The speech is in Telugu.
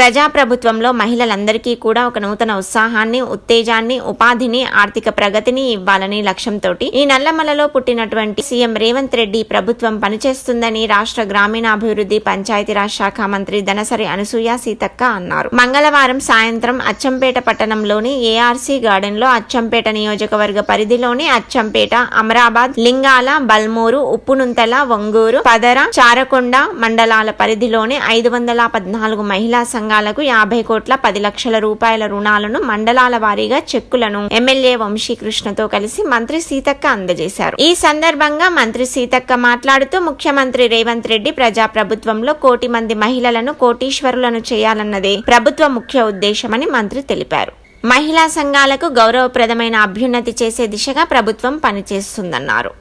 ప్రజాప్రభుత్వంలో మహిళలందరికీ కూడా ఒక నూతన ఉత్సాహాన్ని ఉత్తేజాన్ని ఉపాధిని ఆర్థిక ప్రగతిని ఇవ్వాలని లక్ష్యంతో ఈ నల్లమలలో పుట్టినటువంటి సీఎం రేవంత్ రెడ్డి ప్రభుత్వం పనిచేస్తుందని రాష్ట్ర గ్రామీణాభివృద్ధి పంచాయతీరాజ్ శాఖ మంత్రి దనసరి అనసూయ సీతక్క అన్నారు. మంగళవారం సాయంత్రం అచ్చంపేట పట్టణంలోని ఏఆర్సీ గార్డెన్లో అచ్చంపేట నియోజకవర్గ పరిధిలోని అచ్చంపేట అమరాబాద్ లింగాల బల్మూరు ఉప్పునుంతల వంగూరు పదర చారకొండ మండలాల పరిధిలోని ఐదు వందల పద్నాలుగు మహిళా సంఘ సంఘాలకు యాభై కోట్ల పది లక్షల రూపాయల రుణాలను మండలాల వారీగా చెక్కులను ఎమ్మెల్యే వంశీకృష్ణతో కలిసి మంత్రి సీతక్క అందజేశారు. ఈ సందర్భంగా మంత్రి సీతక్క మాట్లాడుతూ ముఖ్యమంత్రి రేవంత్ రెడ్డి ప్రజా ప్రభుత్వంలో కోటి మంది మహిళలను కోటీశ్వరులను చేయాలన్నదే ప్రభుత్వ ముఖ్య ఉద్దేశమని మంత్రి తెలిపారు. మహిళా సంఘాలకు గౌరవప్రదమైన అభ్యున్నతి చేసే దిశగా ప్రభుత్వం పనిచేస్తుందన్నారు.